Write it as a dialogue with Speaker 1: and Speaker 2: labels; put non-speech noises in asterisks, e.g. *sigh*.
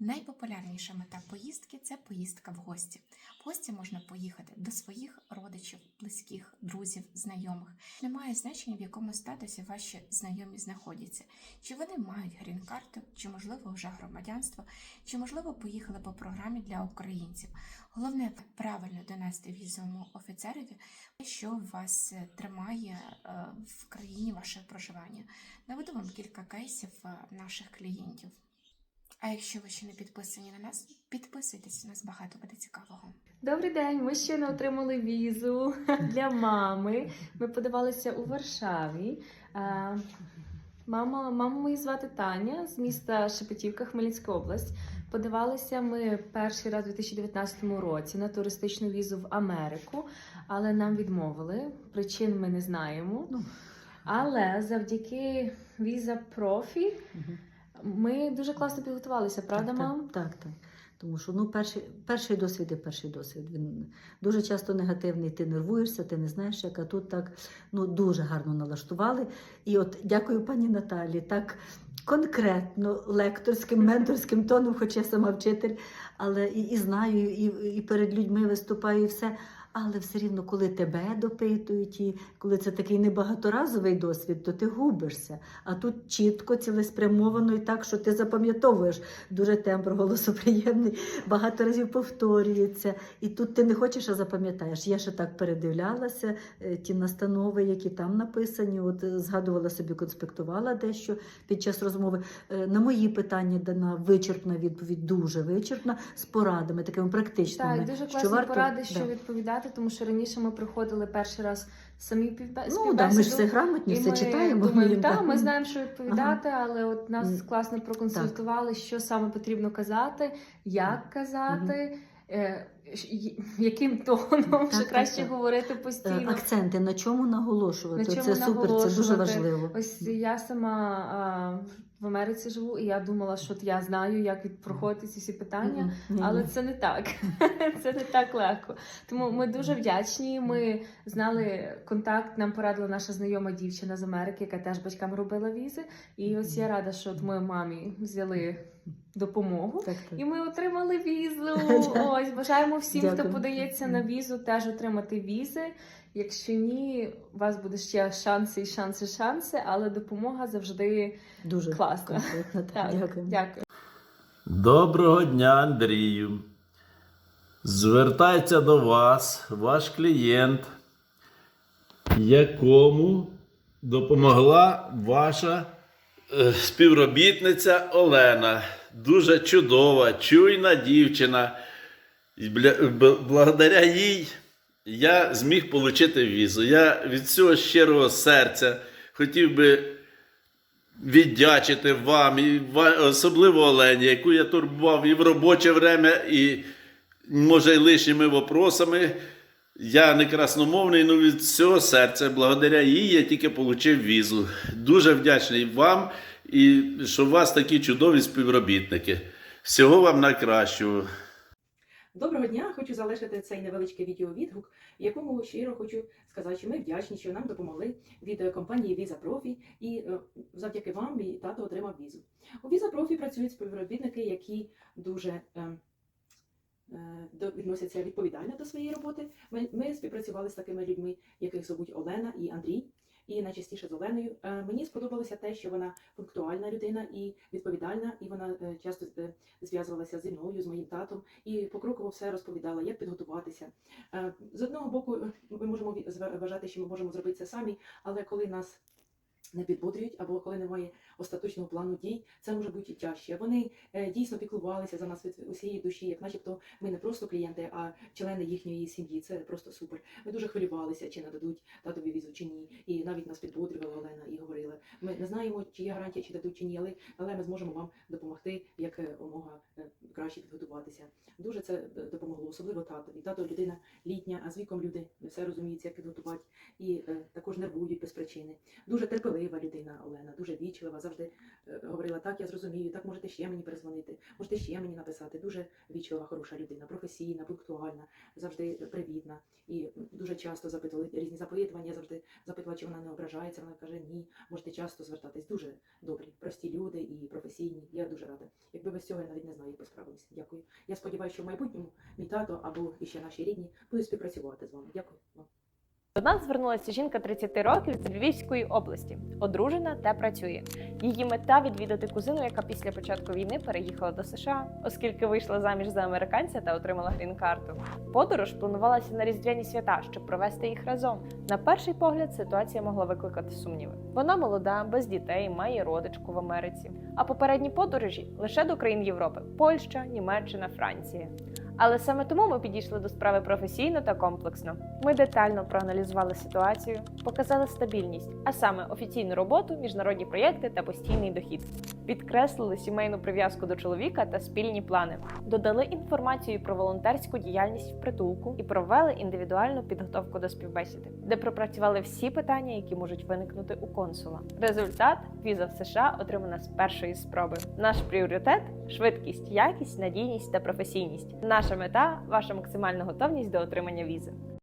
Speaker 1: Найпопулярніша мета поїздки це поїздка в гості. В гості можна поїхати до своїх родичів, близьких, друзів, знайомих. Немає значення, в якому статусі ваші знайомі знаходяться. Чи вони мають грін-карту, чи можливо вже громадянство, чи можливо поїхали по програмі для українців. Головне правильно донести візовому офіцерові, що вас тримає е, в країні ваше проживання. Наведу вам кілька кейсів е, наших клієнтів. А якщо ви ще не підписані на нас, підписуйтесь, у нас багато буде цікавого.
Speaker 2: Добрий день. Ми ще не отримали візу *laughs* для мами. Ми подавалися у Варшаві. Мама, маму мою звати Таня з міста Шепетівка, Хмельницька область. Подавалися ми перший раз у 2019 році на туристичну візу в Америку, але нам відмовили. Причин ми не знаємо.
Speaker 3: Ну.
Speaker 2: Але завдяки віза профі. Ми дуже класно підготувалися, правда,
Speaker 3: так,
Speaker 2: мам?
Speaker 3: Так, так. так. Тому що ну, перший, перший досвід і перший досвід. Він дуже часто негативний. Ти нервуєшся, ти не знаєш, як а тут так ну, дуже гарно налаштували. І от дякую пані Наталі, так конкретно лекторським, *laughs* менторським тоном, хоч я сама вчитель, але і, і знаю, і, і перед людьми виступаю, і все. Але все рівно, коли тебе допитують, і коли це такий небагаторазовий досвід, то ти губишся. А тут чітко, цілеспрямовано і так, що ти запам'ятовуєш дуже тембр голосу приємний, багато разів повторюється. І тут ти не хочеш, а запам'ятаєш. Я ще так передивлялася е, ті настанови, які там написані. От е, згадувала собі, конспектувала дещо під час розмови. Е, На мої питання дана вичерпна відповідь, дуже вичерпна, з порадами, такими практичними.
Speaker 2: Так, дуже
Speaker 3: що варто-
Speaker 2: поради, що
Speaker 3: да.
Speaker 2: відповідати, тому що раніше ми приходили перший раз самі півбе...
Speaker 3: Ну, да, ми ж все грамотні, все читаємо.
Speaker 2: Думаємо, та,
Speaker 3: так.
Speaker 2: ми знаємо, що відповідати, але от нас класно проконсультували, що саме потрібно казати, як казати, е, яким тоном
Speaker 3: Так,
Speaker 2: що краще
Speaker 3: так.
Speaker 2: говорити
Speaker 3: Е,
Speaker 2: постійно.
Speaker 3: Акценти, на чому наголошувати?
Speaker 2: На чому
Speaker 3: це супер, це дуже важливо.
Speaker 2: Ось я сама в Америці живу, і я думала, що я знаю, як від проходити ці всі питання. Але це не так. *laughs* Це не так легко. Тому ми дуже вдячні. Ми знали контакт. Нам порадила наша знайома дівчина з Америки, яка теж батькам робила візи. І ось я рада, що от ми мамі взяли допомогу.
Speaker 3: Так, так.
Speaker 2: І ми отримали візу. *laughs* Ось бажаємо всім, хто подається на візу, теж отримати візи. Якщо ні, у вас буде ще шанси і шанси, шанси, але допомога завжди
Speaker 3: Дуже
Speaker 2: класна.
Speaker 3: Так,
Speaker 2: Так,
Speaker 3: дякую.
Speaker 2: дякую.
Speaker 4: Доброго дня, Андрію. Звертається до вас ваш клієнт, якому допомогла ваша е, співробітниця Олена. Дуже чудова, чуйна дівчина. І Благодаря їй я зміг отримати візу. Я від всього щирого серця хотів би віддячити вам, і особливо Олені, яку я турбував і в робоче время, і може й лишніми вопросами. Я не красномовний, але від всього серця, благодаря їй я тільки отримав візу. Дуже вдячний вам і що у вас такі чудові співробітники. Всього вам найкращого.
Speaker 5: Доброго дня! Хочу залишити цей невеличкий відеовідгук, якому щиро хочу сказати, що ми вдячні, що нам допомогли від е, компанії Visa Profi, і е, завдяки вам мій тато отримав візу. У Visa Profi працюють співробітники, які дуже е, відносяться відповідально до своєї роботи. Ми співпрацювали з такими людьми, яких звуть Олена і Андрій. І найчастіше з Оленою. Е, Мені сподобалося те, що вона пунктуальна людина і відповідальна, і вона е, часто е, зв'язувалася зі мною, з моїм татом, і покроково все розповідала, як підготуватися. З одного боку, ми можемо вважати, що ми можемо зробити це самі, але коли нас не підбодрюють або коли немає остаточного плану дій, це може бути і тяжче. Вони е, дійсно піклувалися за нас від усієї душі, як начебто ми не просто клієнти, а члени їхньої сім'ї. Це просто супер. Ми дуже хвилювалися, чи нададуть татові візу чи ні. І навіть нас підбодрювала Олена і говорила: ми не знаємо, чи є гарантія, чи дадуть чи ні, але, але ми зможемо вам допомогти як е, умога е, краще. підготуватися. Дуже це допомогло, особливо татові. Тато людина літня, а з віком люди не все розуміють, як підготувати, і також нервують без причини. Дуже терпелива людина Олена, дуже вічлива, завжди е, говорила, так, я зрозумію, так можете ще мені перезвонити, можете ще мені написати. Дуже вічлива, хороша людина, професійна, пунктуальна, завжди привітна. І дуже часто запитували різні запитування, завжди запитувала, чи вона не ображається. Вона каже, ні, можете часто звертатись. Дуже добрі, прості люди і професійні. Я дуже рада. Якби без цього я навіть не знаю, як би справилися. Дякую. Я сподіваюся, що в майбутньому мій тато або ще наші рідні будуть співпрацювати з вами. Дякую вам.
Speaker 6: До нас звернулася жінка 30 років з Львівської області, одружена та працює. Її мета відвідати кузину, яка після початку війни переїхала до США, оскільки вийшла заміж за американця та отримала грін-карту. Подорож планувалася на різдвяні свята, щоб провести їх разом. На перший погляд ситуація могла викликати сумніви. Вона молода, без дітей, має родичку в Америці. А попередні подорожі лише до країн Європи: Польща, Німеччина, Франція. Але саме тому ми підійшли до справи професійно та комплексно. Ми детально проаналізували ситуацію, показали стабільність, а саме офіційну роботу, міжнародні проєкти та постійний дохід. Підкреслили сімейну прив'язку до чоловіка та спільні плани, додали інформацію про волонтерську діяльність в притулку і провели індивідуальну підготовку до співбесіди, де пропрацювали всі питання, які можуть виникнути у консула. Результат віза в США отримана з першої спроби. Наш пріоритет швидкість, якість, надійність та професійність. Наша мета ваша максимальна готовність до отримання візи.